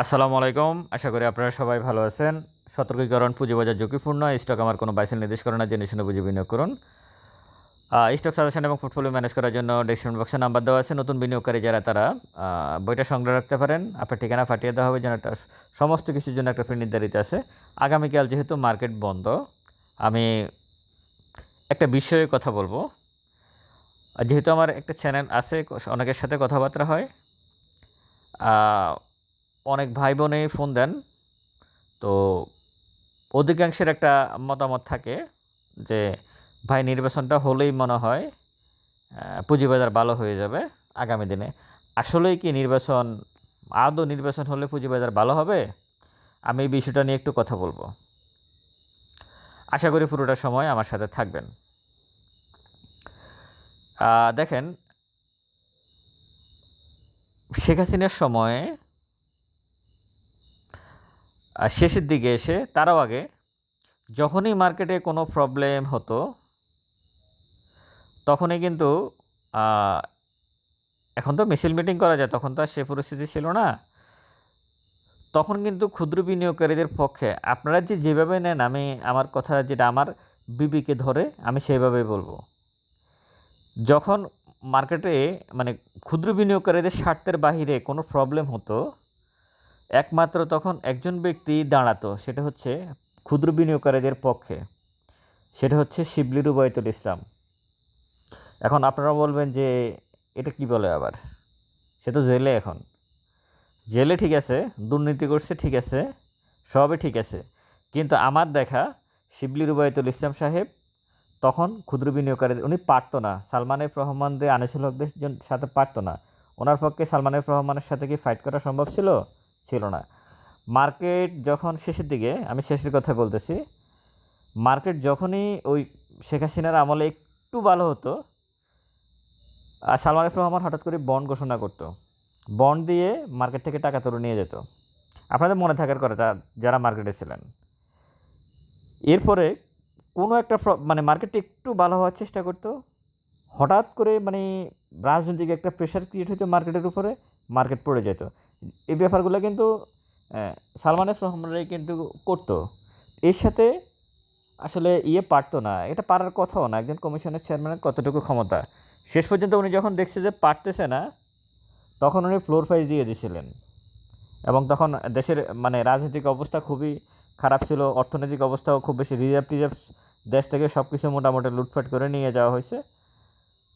আসসালামু আলাইকুম। আশা করি আপনারা সবাই ভালো আছেন। সতর্কীকরণ, পুঁজিবাজার ঝুঁকিপূর্ণ। স্টক আমার কোনো বাইসেল নির্দেশ করে না, জেনে শুনে বুঝে বিনিয়োগ করুন। স্টক সাজেশন এবং পোর্টফোলিও ম্যানেজ করার জন্য ডিসক্রিপশন বক্সে নাম্বার দেওয়া আছে। নতুন বিনিয়োগকারী যারা তারা বইটা সংগ্রহ রাখতে পারেন। আপনার ঠিকানা ফাটিয়ে দেওয়া হবে যেন একটা সমস্ত কিছুর জন্য একটা ফি নির্ধারিত আছে। আগামীকাল যেহেতু মার্কেট বন্ধ, আমি একটা বিষয়ে কথা বলব। যেহেতু আমার একটা চ্যানেল আছে, অনেকের সাথে কথাবার্তা হয়। অনেক ভাই বোনে ফোন দেন। তো অধিকাংশের একটা মতামত থাকে যে, ভাই, নির্বাচনটা হলেই মনে হয় পুঁজিবাজার ভালো হয়ে যাবে আগামী দিনে। আসলেই কি নির্বাচন, আদৌ নির্বাচন হলে পুঁজিবাজার ভালো হবে? আমি এই বিষয়টা নিয়ে একটু কথা বলব। আশা করি পুরোটা সময় আমার সাথে থাকবেন। দেখেন, শেখ হাসিনার সময়ে শেষের দিকে এসে তারও আগে, যখনই মার্কেটে কোনো প্রবলেম হতো, তখনই কিন্তু এখন তো মিছিল মিটিং করা যায়, তখন তো আর সে পরিস্থিতি ছিল না। তখন কিন্তু ক্ষুদ্র বিনিয়োগকারীদের পক্ষে, আপনারা যে যেভাবে নেন, আমি, আমার কথা যেটা আমার বিবিকে ধরে, আমি সেইভাবেই বলব। যখন মার্কেটে মানে ক্ষুদ্র বিনিয়োগকারীদের স্বার্থের বাহিরে কোনো প্রবলেম হতো একমাত্র তখন একজন ব্যক্তি দাঁড়াতো, সেটা হচ্ছে ক্ষুদ্র বিনিয়োগকারীদের পক্ষে। সেটা হচ্ছে শিবলি রুবায়তুল ইসলাম। এখন আপনারা বলবেন যে, এটা কি বলে আবার? সে তো জেলে এখন। জেলে ঠিক আছে, দুর্নীতি করছে ঠিক আছে, সবই ঠিক আছে। কিন্তু আমার দেখা, শিবলি রুবায়তুল ইসলাম সাহেব তখন ক্ষুদ্র বিনিয়োগকারী, উনি পারতো না। সালমানের রহমানদের আনিসুল হকদের সাথে পারতো না। ওনার পক্ষে সালমানের রহমানের সাথে কি ফাইট করা সম্ভব ছিল? ছিল না। মার্কেট যখন শেষের দিকে, আমি শেষের কথা বলতেছি, মার্কেট যখনই ওই শেখ হাসিনার আমলে একটু ভালো হতো, আর সালমান এফ রহমান হঠাৎ করে বন্ড ঘোষণা করতো, বন্ড দিয়ে মার্কেট থেকে টাকা তুলে নিয়ে যেত। আপনাদের মনে থাকার করে যারা মার্কেটে ছিলেন। এরপরে কোনো একটা মানে মার্কেটটা একটু ভালো হওয়ার চেষ্টা করতো, হঠাৎ করে মানে রাজনৈতিক একটা প্রেশার ক্রিয়েট হতো মার্কেটের উপরে, মার্কেট পড়ে যেত। এই ব্যাপারগুলো কিন্তু সালমান এফ রহমানরাই কিন্তু করতো। এর সাথে আসলে ইয়ে পারতো না, এটা পারার কথাও না, একজন কমিশনের চেয়ারম্যানের কতটুকু ক্ষমতা। শেষ পর্যন্ত উনি যখন দেখছে যে পারতেছে না, তখন উনি ফ্লোর প্রাইজ দিয়ে দিয়েছিলেন এবং তখন দেশের মানে রাজনৈতিক অবস্থা খুবই খারাপ ছিল, অর্থনৈতিক অবস্থাও খুব বেশি রিজার্ভ টিজার্ভ, দেশ থেকে সব কিছু মোটামুটি লুটফাট করে নিয়ে যাওয়া হয়েছে।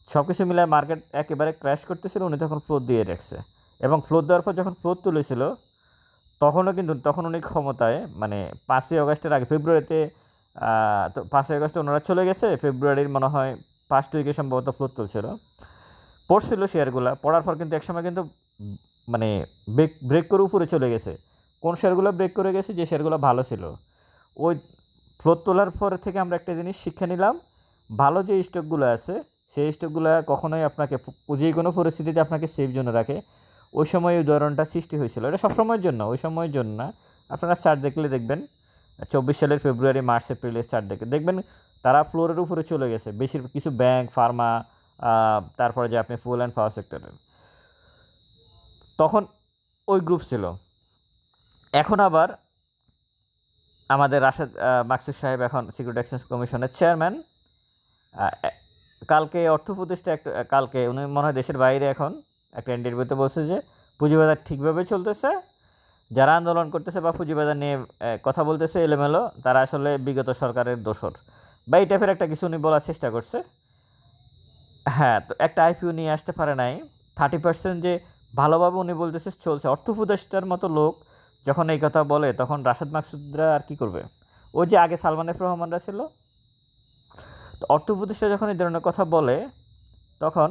সব কিছু মিলায় মার্কেট একেবারে ক্র্যাশ করতেছিল, উনি তখন ফ্লোর দিয়ে রেখেছে। এবং ফ্লোর দেওয়ার পর যখন ফ্লোর তুলেছিল, তখনও কিন্তু, তখন উনি ক্ষমতায় মানে পাঁচই আগস্টের আগে, ফেব্রুয়ারিতে তো পাঁচই আগস্টে ওনারা চলে গেছে, ফেব্রুয়ারির মনে হয় ফার্স্ট উইকে সম্ভবত ফ্লোর তুলছিল। পড়ছিল শেয়ারগুলো, পড়ার পর কিন্তু একসময় কিন্তু মানে ব্রেক ব্রেক করে উপরে চলে গেছে। কোন শেয়ারগুলো ব্রেক করে গেছে, যে শেয়ারগুলো ভালো ছিল। ওই ফ্লোর তোলার পর থেকে আমরা একটা জিনিস শিক্ষা নিলাম, ভালো যে স্টকগুলো আছে, সেই স্টকগুলো কখনোই আপনাকে, যে কোনো পরিস্থিতিতে আপনাকে সেফ জন্য রাখে। ওই সময় উদাহরণটা সৃষ্টি হয়েছিল। এটা সবসময়ের জন্য, ওই সময়ের জন্য না। আপনারা চার্ট দেখলে দেখবেন, চব্বিশ সালের ফেব্রুয়ারি, মার্চ, এপ্রিলের চার্ট দেখে। দেখবেন তারা ফ্লোরের উপরে চলে গেছে। বেশির কিছু ব্যাংক ফার্মা তারপরে যে আপনি ফুল অ্যান্ড পাওয়ার সেক্টরের তখন ওই গ্রুপ ছিল। এখন আবার আমাদের রাশেদ মাকসুদ সাহেব এখন সিকিউরিটি এক্সচেঞ্জ কমিশনের চেয়ারম্যান কালকে অর্থ প্রতিষ্ঠা একটা, কালকে, উনি মনে হয় দেশের বাইরে এখন। একটা ইন্টারভিউতে বলছে যে, পুঁজিবাজার ঠিকভাবে চলতেছে, যারা আন্দোলন করতেছে বা পুঁজিবাজার নিয়ে কথা বলতেছে এলোমেলো, তারা আসলে বিগত সরকারের দোষর। বা এই টাইপের একটা কিছু উনি বলার চেষ্টা করছে। হ্যাঁ তো একটা আইপিও নিয়ে আসতে পারে নাই। থার্টি পার্সেন্ট যে ভালোভাবে উনি বলতেছে চলছে। অর্থ মতো লোক যখন এই কথা বলে, তখন রাশেদ মাকসুদরা আর কি করবে? ওই যে আগে সালমান এফ রহমানরা ছিল। তো অর্থ উপদেষ্টা যখন এই ধরনের কথা বলে, তখন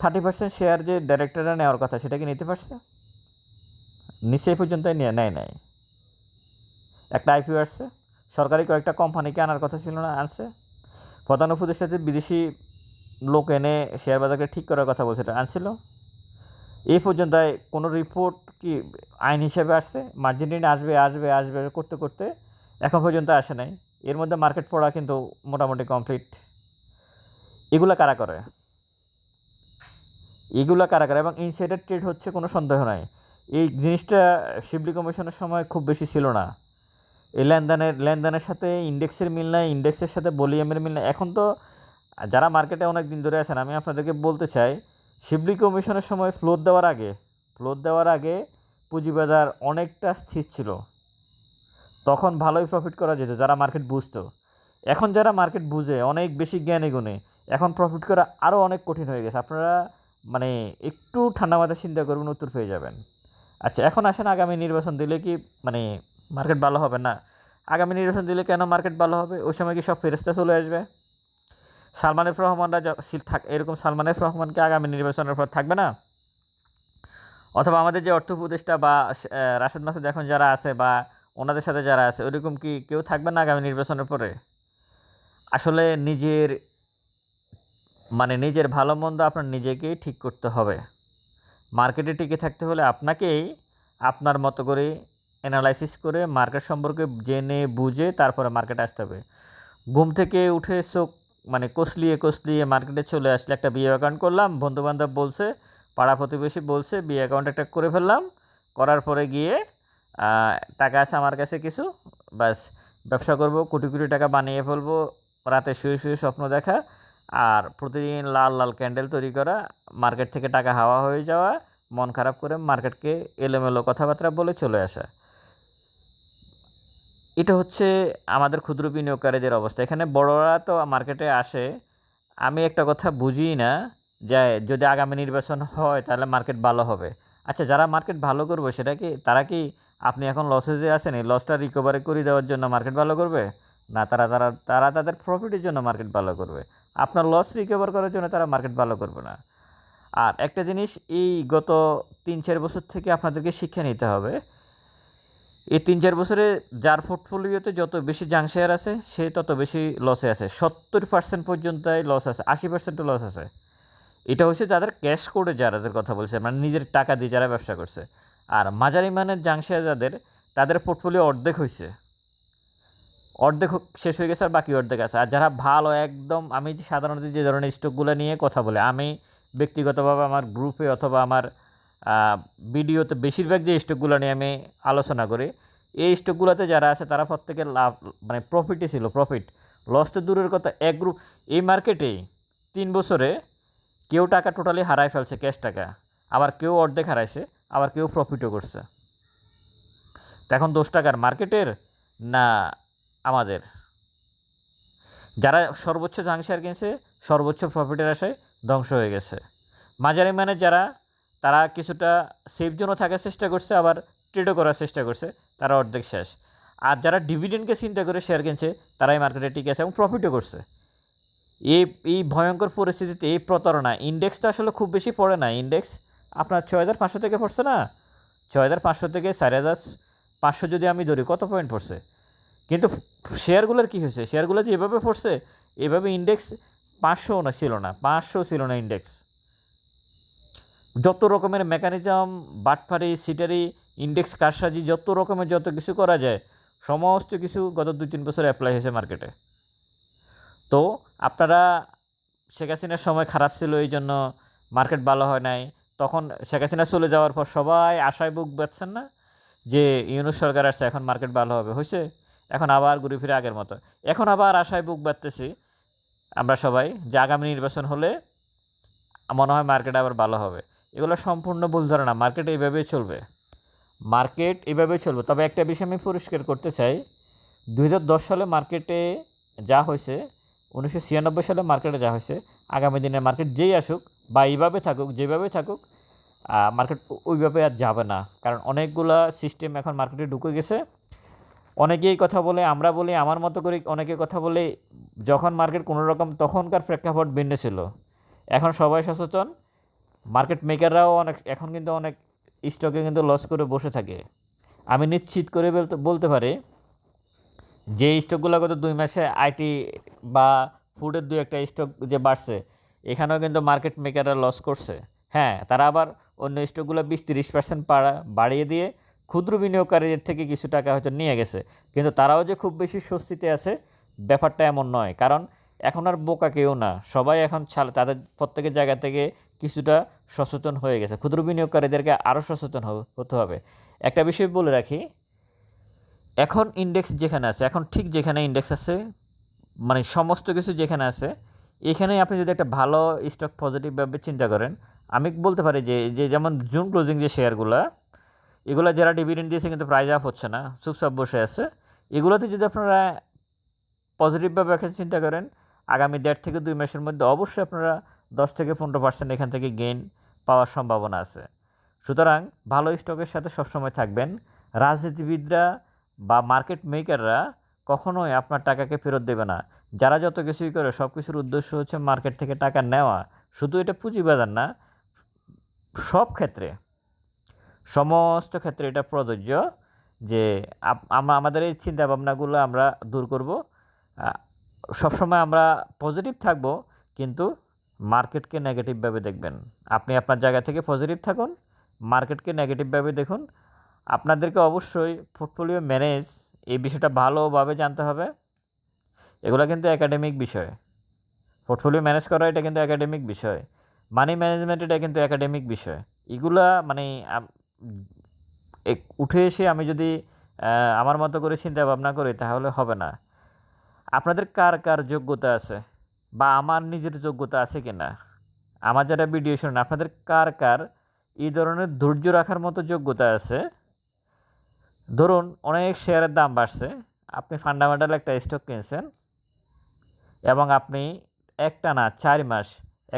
থার্টি পার্সেন্ট শেয়ার যে ডাইরেক্টররা নেওয়ার কথা, সেটা কি নিতে পারছে? নিচে এই পর্যন্ত নিয়ে, নেয় নাই। একটা আইপিও আসছে, সরকারি কয়েকটা কোম্পানিকে আনার কথা ছিল না, আনছে। প্রধান উপদেষ্টাতে বিদেশি লোক এনে শেয়ার বাজারকে ঠিক করার কথা বলছে, এটা আনছিল। এই পর্যন্ত কোনো রিপোর্ট কি আইন হিসেবে আসছে? মার্জিন আসবে আসবে আসবে করতে করতে এখন পর্যন্ত আসে নাই। এর মধ্যে মার্কেট পড়া কিন্তু মোটামুটি কমপ্লিট এগুলো কারা করে? এগুলা কারা করে? এবং ইনসাইডার ট্রেড হচ্ছে কোনো সন্দেহ নাই। এই জিনিসটা শিবলি কমিশনের সময় খুব বেশি ছিল না। এই লেনদেনের লেনদেনের সাথে ইন্ডেক্সের মিল নাই, ইন্ডেক্সের সাথে ভলিউমের মিল নাই। এখন তো যারা মার্কেটে অনেক দিন ধরে আছেন, আমি আপনাদেরকে বলতে চাই, শিবলি কমিশনের সময় ফ্লোর দেওয়ার আগে ফ্লোর দেওয়ার আগে পুঁজিবাজার অনেকটা স্থির ছিল। তখন ভালোই প্রফিট করা যেত, যারা মার্কেট বুঝতো। এখন যারা মার্কেট বুঝে, অনেক বেশি জ্ঞানে গুণে, এখন প্রফিট করা আরও অনেক কঠিন হয়ে গেছে। আপনারা মানে একটু ঠান্ডা মাথায় চিন্তা করবেন, উত্তর পেয়ে যাবেন। আচ্ছা এখন আসেন আগামী নির্বাচন দিলে কি মানে মার্কেট ভালো হবে না? আগামী নির্বাচন দিলে কেন মার্কেট ভালো হবে? ওই সময় কি সব ফেরস্তা চলে আসবে? সালমানের রহমানরা থাক, এরকম সালমানের রহমানকে আগামী নির্বাচনের পর থাকবে না? অথবা আমাদের যে অর্থ উপদেষ্টা বা রাশেদ মাসুদ এখন যারা আছে বা ওনাদের সাথে যারা আছে ওইরকম কি কেউ থাকবে না আগামী নির্বাচনের পরে? আসলে নিজের মানে নিজের ভালো মন্দ আপনার নিজেকেই ঠিক করতে হবে। মার্কেটে টিকে থাকতে হলে আপনাকেই আপনার মতো করে অ্যানালাইসিস করে মার্কেট সম্পর্কে জেনে বুঝে তারপরে মার্কেটে আসতে হবে। ঘুম থেকে উঠে চোখ মানে কষলিয়ে কষলিয়ে মার্কেটে চলে আসলে একটা বিয়ে অ্যাকাউন্ট করলাম, বন্ধুবান্ধব বলছে, পাড়া প্রতিবেশী বলছে, বিয়ে অ্যাকাউন্ট একটা করে ফেললাম, করার পরে গিয়ে টাকা আছে আমার কাছে কিছু, ব্যাস, ব্যবসা করব, কোটি কোটি টাকা বানিয়ে ফেলব, রাতে শুয়ে শুয়ে স্বপ্ন দেখা আর প্রতিদিন লাল লাল ক্যান্ডেল তৈরি করা মার্কেট থেকে টাকা হাওয়া হয়ে যাওয়া, মন খারাপ করে মার্কেটকে এলোমেলো কথাবার্তা বলে চলে আসা। এটা হচ্ছে আমাদের ক্ষুদ্র বিনিয়োগকারীদের অবস্থা। এখানে বড়রা তো মার্কেটে আসে। আমি একটা কথা বুঝি না যে, যদি আগামী নির্বাচন হয় তাহলে মার্কেট ভালো হবে। আচ্ছা যারা মার্কেট ভালো করবে, সেটা কি, তারা কি আপনি এখন লসেজে আছেন, এই লসটা রিকভারি করে দেওয়ার জন্য মার্কেট ভালো করবে? না, তারা তারা তারা তাদের প্রফিটের জন্য মার্কেট ভালো করবে। আপনার লস রিকভার করার জন্য তারা মার্কেট ভালো করবে না। আর একটা জিনিস, এই গত তিন চার বছর থেকে আপনাদেরকে শিক্ষা নিতে হবে, এই তিন চার বছরে যার পোর্টফোলিওতে যত বেশি জাং শেয়ার আছে, সে তত বেশি লসে আছে। সত্তর পার্সেন্ট পর্যন্তই লস আছে, আশি পার্সেন্টও লস আছে। এটা হচ্ছে যাদের ক্যাশ করে যাদের কথা বলছে মানে নিজের টাকা দিয়ে যারা ব্যবসা করছে। আর মাঝারি মানের জাং শেয়ার যাদের, তাদের পোর্টফোলিও অর্ধেক হয়েছে অর্ধেক শেষ হয়ে গেছে আর বাকি অর্ধেক আছে। আর যারা ভালো, একদম, আমি সাধারণত যে ধরনের স্টকগুলো নিয়ে কথা বলে, আমি ব্যক্তিগতভাবে আমার গ্রুপে অথবা আমার ভিডিওতে বেশিরভাগ যে স্টকগুলো নিয়ে আমি আলোচনা করি, এই স্টকগুলোতে যারা আছে, তারা প্রত্যেকের লাভ মানে প্রফিটই ছিল প্রফিট লস তো দূরের কথা, এক গ্রুপ এই মার্কেটেই তিন বছরে কেউ টাকা টোটালি হারায় ফেলছে ক্যাশ টাকা। আবার কেউ অর্ধেক হারাইছে, আবার কেউ প্রফিটও করছে। এখন দোষ টাকার মার্কেটের না আমাদের। যারা সর্বোচ্চ জাং শেয়ার কিনছে, সর্বোচ্চ প্রফিটের আশায় ধ্বংস হয়ে গেছে। মাঝারি মানে যারা, তারা কিছুটা সেফ জোনও থাকার চেষ্টা করছে, আবার ট্রেডও করার চেষ্টা করছে, তারা অর্ধেক শেষ। আর যারা ডিভিডেন্ডকে চিন্তা করে শেয়ার কিনছে, তারাই মার্কেটে টিকে আছে এবং প্রফিটও করছে। এই এই ভয়ঙ্কর পরিস্থিতিতে, এই প্রতারণা ইন্ডেক্সটা আসলে খুব বেশি পড়ে না। ইন্ডেক্স আপনার ছয় হাজার পাঁচশো থেকে পড়ছে না? ছয় হাজার পাঁচশো থেকে চার হাজার পাঁচশো যদি আমি ধরি, কত পয়েন্ট পড়ছে? কিন্তু শেয়ারগুলোর কী হয়েছে? শেয়ারগুলো যে এভাবে পড়ছে, এভাবে ইন্ডেক্স পাঁচশো না ছিল না, পাঁচশো ছিল না ইন্ডেক্স যত রকমের মেকানিজম বাটফারি সিটারি ইন্ডেক্স কারসাজি, যত রকমের যত কিছু করা যায়, সমস্ত কিছু গত দুই তিন বছর অ্যাপ্লাই হয়েছে মার্কেটে তো আপনারা শেখ হাসিনার সময় খারাপ ছিল এই জন্য মার্কেট ভালো হয় নাই। তখন শেখ হাসিনা চলে যাওয়ার পর সবাই আশায় বুক বাঁধছেন না যে ইউনুস সরকার আসছে, এখন মার্কেট ভালো হবে। হয়েছে? এখন আবার ঘুরে ফিরে আগের মতো। এখন আবার আশায় বুক বাঁধতেছি, আমরা সবাই, যে আগামী নির্বাচন হলে মনে হয় মার্কেট আবার ভালো হবে। এগুলো সম্পূর্ণ ভুল ধারণা, মার্কেট এইভাবেই চলবে। মার্কেট এভাবেই চলবে। তবে একটা বিষয় আমি পরিষ্কার করতে চাই দু হাজার দশ সালে মার্কেটে যা হয়েছে, উনিশশো ছিয়ানব্বই সালে মার্কেটে যা হয়েছে, আগামী দিনে মার্কেট যেই আসুক, বা এইভাবে থাকুক, যেভাবে থাকুক মার্কেট ওইভাবে আর যাবে না। কারণ অনেকগুলা সিস্টেম এখন মার্কেটে ঢুকে গেছে। অনেকেই কথা বলে, আমরা বলি, আমার মতো করে অনেকে কথা বলে, যখন মার্কেট কোনো রকম তখনকার প্রেক্ষাপট ভিন্ন ছিল। এখন সবাই সচেতন মার্কেট মেকাররাও অনেক, এখন কিন্তু অনেক স্টকে কিন্তু লস করে বসে থাকে। আমি নিশ্চিত করে বলতে পারি, যে স্টকগুলো গত দুই মাসে আইটি বা ফুডের দু একটা স্টক যে বাড়ছে, এখানেও কিন্তু মার্কেট মেকাররা লস করছে। হ্যাঁ তারা আবার অন্য স্টকগুলো বিশ তিরিশ পার্সেন্ট বাড়িয়ে দিয়ে ক্ষুদ্র বিনিয়োগকারীদের থেকে কিছু টাকা হয়তো নিয়ে গেছে। কিন্তু তারাও যে খুব বেশি স্বস্তিতে আছে, ব্যাপারটা এমন নয়। কারণ এখন আর বোকা কেউ না। সবাই এখন তাদের প্রত্যেকের জায়গা থেকে কিছুটা সচেতন হয়ে গেছে। ক্ষুদ্র বিনিয়োগকারীদেরকে আরও সচেতন হতে হবে। একটা বিষয় বলে রাখি, এখন ইন্ডেক্স যেখানে আছে, এখন ঠিক যেখানে ইন্ডেক্স আছে মানে সমস্ত কিছু যেখানে আছে এখানে আপনি যদি একটা ভালো স্টক পজিটিভভাবে চিন্তা করেন, আমি বলতে পারি যে যে যেমন জুন ক্লোজিং যে শেয়ারগুলো এগুলো যারা ডিভিডেন্ড দিয়েছে কিন্তু প্রাইজ আপ হচ্ছে না, চুপচাপ বসে আছে। এগুলোতে যদি আপনারা পজিটিভভাবে একটা চিন্তা করেন, আগামী দেড় থেকে দুই মাসের মধ্যে অবশ্যই আপনারা দশ থেকে পনেরো পার্সেন্ট এখান থেকে গেইন পাওয়ার সম্ভাবনা আছে। সুতরাং ভালো স্টকের সাথে সবসময় থাকবেন। রাজনীতিবিদরা বা মার্কেট মেকাররা কখনোই আপনার টাকাকে ফেরত দেবে না। যারা যত কিছুই করে, সব কিছুর উদ্দেশ্য হচ্ছে মার্কেট থেকে টাকা নেওয়া। শুধু এটা পুঁজিবাজার না, সব ক্ষেত্রে সমস্ত ক্ষেত্রে এটা প্রযোজ্য যে আমাদের এই চিন্তা ভাবনাগুলো আমরা দূর করব। সবসময় আমরা পজিটিভ থাকব, কিন্তু মার্কেটকে নেগেটিভভাবে দেখবেন। আপনি আপনার জায়গা থেকে পজিটিভ থাকুন মার্কেটকে নেগেটিভভাবে দেখুন। আপনাদেরকে অবশ্যই পোর্টফোলিও ম্যানেজ এই বিষয়টা ভালোভাবে জানতে হবে। এগুলো কিন্তু একাডেমিক বিষয়। পোর্টফোলিও ম্যানেজ করা এটা কিন্তু একাডেমিক বিষয়। মানি ম্যানেজমেন্ট এটা কিন্তু একাডেমিক বিষয়। এগুলা মানে উঠে এসে আমি যদি আমার মতো করে চিন্তা ভাবনা করি, তাহলে হবে না। আপনাদের কার কার যোগ্যতা আছে? বা আমার নিজের যোগ্যতা আছে কি না আমার যারা ভিডিও শুনেন, আপনাদের কার কার এই ধরনের ধৈর্য রাখার মতো যোগ্যতা আছে? ধরুন, অনেক শেয়ারের দাম বাড়ছে, আপনি ফান্ডামেন্টাল একটা স্টক কিনছেন, এবং আপনি একটা না, চার মাস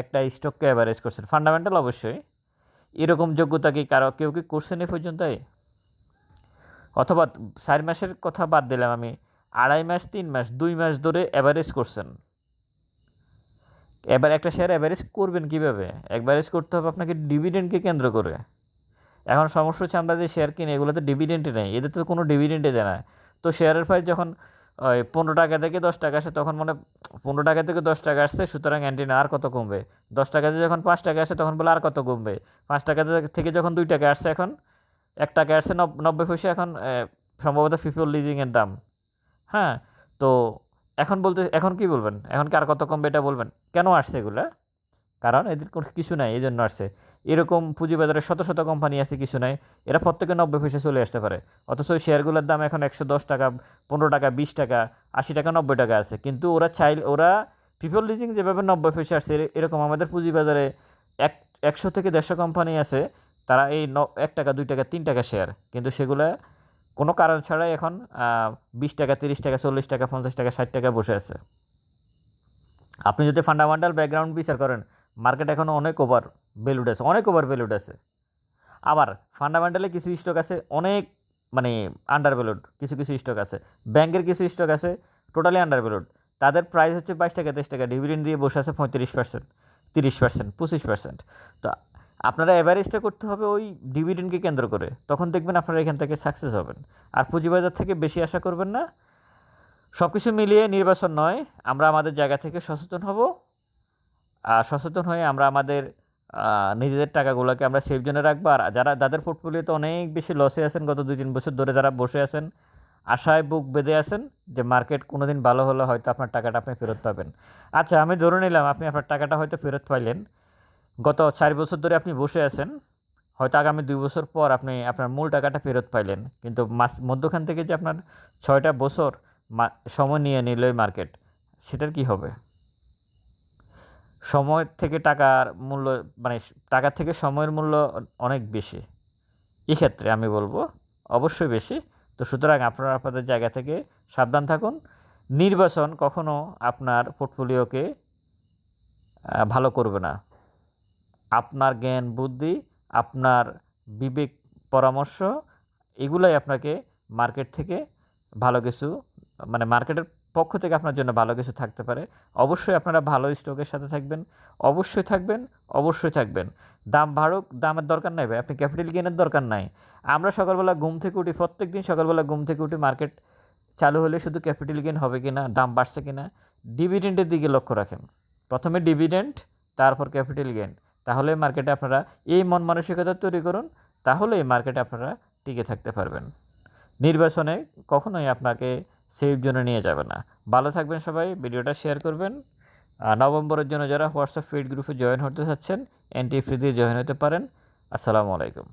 একটা স্টককে অ্যাভারেজ করছেন। ফান্ডামেন্টাল অবশ্যই। এরকম যোগ্যতা কি কারও? কেউ কি করছেন এ পর্যন্তই? অথবা চার মাসের কথা বাদ দিলাম আমি। আড়াই মাস, তিন মাস, দুই মাস ধরে অ্যাভারেজ করছেন। এবার একটা শেয়ার অ্যাভারেজ করবেন কীভাবে? অ্যাভারেজ করতে হবে আপনাকে ডিভিডেন্ডকে কেন্দ্র করে। এখন সমস্যা হচ্ছে আমরা যে শেয়ার কিনি, এগুলোতে ডিভিডেন্টই নেই। এদের তো কোনো ডিভিডেন্টই দেয় না। তো শেয়ারের প্রাইস যখন ওই পনেরো টাকা থেকে দশ টাকা আসে, তখন মানে পনেরো টাকা থেকে দশ টাকা আসছে, সুতরাং অ্যান্টিনা আর কত কমবে? দশ টাকাতে যখন পাঁচ টাকা আসে, তখন বলে আর কত কমবে? পাঁচ টাকা থেকে যখন দুই টাকা আসছে এখন, এক টাকা আসছে নব্বই পয়সা, এখন সম্ভবত ফিফল লিজিংয়ের দাম। হ্যাঁ? তো এখন বলতে, এখন কি বলবেন? এখন কি আর কত কমবে এটা বলবেন? কেন আসছে এগুলা? কারণ এদের কিছু নাই এই জন্য আসছে। এরকম পুঁজিবাজারে শত শত কোম্পানি আছে, কিছু নাই। এরা প্রত্যেকে নব্বই পয়সা চলে আসতে পারে। অথচ ওই শেয়ারগুলোর দাম এখন একশো দশ টাকা, পনেরো টাকা, বিশ টাকা, আশি টাকা, নব্বই টাকা আছে। কিন্তু ওরা চাইল, ওরা পিপল লিজিং যেভাবে নব্বই পয়সা আসছে, এরকম আমাদের পুঁজিবাজারে এক, একশো থেকে দেড়শো কোম্পানি আছে, তারা এই ন, এক টাকা, দুই টাকা, তিন টাকা শেয়ার কিন্তু সেগুলা কোনো কারণ ছাড়াই এখন বিশ টাকা, তিরিশ টাকা, চল্লিশ টাকা, পঞ্চাশ টাকা, ষাট টাকা বসে আছে। আপনি যদি ফান্ডামেন্টাল ব্যাকগ্রাউন্ড বিচার করেন মার্কেট এখন অনেক ওভার ভ্যালুড আছে, অনেক ওভার ভ্যালুড আছে। আবার ফান্ডামেন্টালে কিছু স্টক আছে অনেক মানে আন্ডার ভ্যালুড কিছু কিছু স্টক আছে। ব্যাংকের কিছু স্টক আছে টোটালি আন্ডার ভ্যালুড তাদের প্রাইস হচ্ছে বাইশ টাকা, তেইশ টাকা ডিভিডেন্ড দিয়ে বসে আছে পঁয়ত্রিশ পার্সেন্ট তিরিশ পার্সেন্ট পঁচিশ পার্সেন্ট তো আপনারা অ্যাভারেজটা করতে হবে ওই ডিভিডেন্ডকে কেন্দ্র করে। তখন দেখবেন আপনারা এখান থেকে সাকসেস হবেন। আর পুঁজিবাজার থেকে বেশি আশা করবেন না। সব কিছু মিলিয়ে নির্বাচন নয়, আমরা আমাদের জায়গা থেকে সচেতন হব। সচেতন হয়ে আমরা আমাদের নিজেদের টাকাগুলোকে আমরা সেফ জোনে রাখব। আর যারা, যাদের পোর্টফোলিওতে অনেক বেশি লসে আছেন, গত দুই তিন বছর ধরে যারা বসে আছেন, আশায় বুক বেঁধে আছেন যে মার্কেট কোনো দিন ভালো হলে হয়তো আপনার টাকাটা আপনি ফেরত পাবেন। আচ্ছা আমি ধরে নিলাম আপনি আপনার টাকাটা হয়তো ফেরত পাইলেন। গত চার বছর ধরে আপনি বসে আছেন, হয়তো আগামী দুই বছর পর আপনি আপনার মূল টাকাটা ফেরত পাইলেন। কিন্তু মাস, মধ্যখান থেকে যে আপনার ছয়টা বছর সময় নিয়ে নিল মার্কেট সেটার কি হবে? সময় থেকে টাকার মূল্য মানে টাকার থেকে সময়ের মূল্য অনেক বেশি। এক্ষেত্রে আমি বলব, অবশ্যই বেশি। তো সুতরাং আপনারা আপনাদের জায়গা থেকে সাবধান থাকুন। নির্বাচন কখনো আপনার পোর্টফোলিওকে ভালো করবে না। আপনার জ্ঞান, বুদ্ধি, আপনার বিবেক, পরামর্শ, এগুলাই আপনাকে মার্কেট থেকে ভালো কিছু মানে মার্কেটের পক্ষ থেকে আপনার জন্য ভালো কিছু থাকতে পারে। অবশ্যই আপনারা ভালো স্টকের সাথে থাকবেন। অবশ্যই থাকবেন অবশ্যই থাকবেন। দাম বাড়ুক, দামের দরকার নাই ভাই। আপনি ক্যাপিটাল গেনের দরকার নাই। আমরা সকালবেলা ঘুম থেকে উঠি প্রত্যেক দিন সকালবেলা ঘুম থেকে উঠি মার্কেট চালু হলে শুধু ক্যাপিটাল গেন হবে কি না দাম বাড়ছে কি না ডিভিডেন্ডের দিকে লক্ষ্য রাখেন। প্রথমে ডিভিডেন্ড তারপর ক্যাপিটাল গেন তাহলে মার্কেটে আপনারা এই মন মানসিকতা তৈরি করুন তাহলে এই মার্কেটে আপনারা টিকে থাকতে পারবেন। নির্বাচনে কখনোই আপনাকে সেফ জোনে নিয়ে যাবে না। ভালো থাকবেন সবাই, ভিডিওটা শেয়ার করবেন। নভেম্বরের জন্য যারা হোয়াটসঅ্যাপ ফিড গ্রুপে জয়েন হতে চাচ্ছেন এনটিএফসি দিয়ে জয়েন হতে পারেন। আসসালামু আলাইকুম।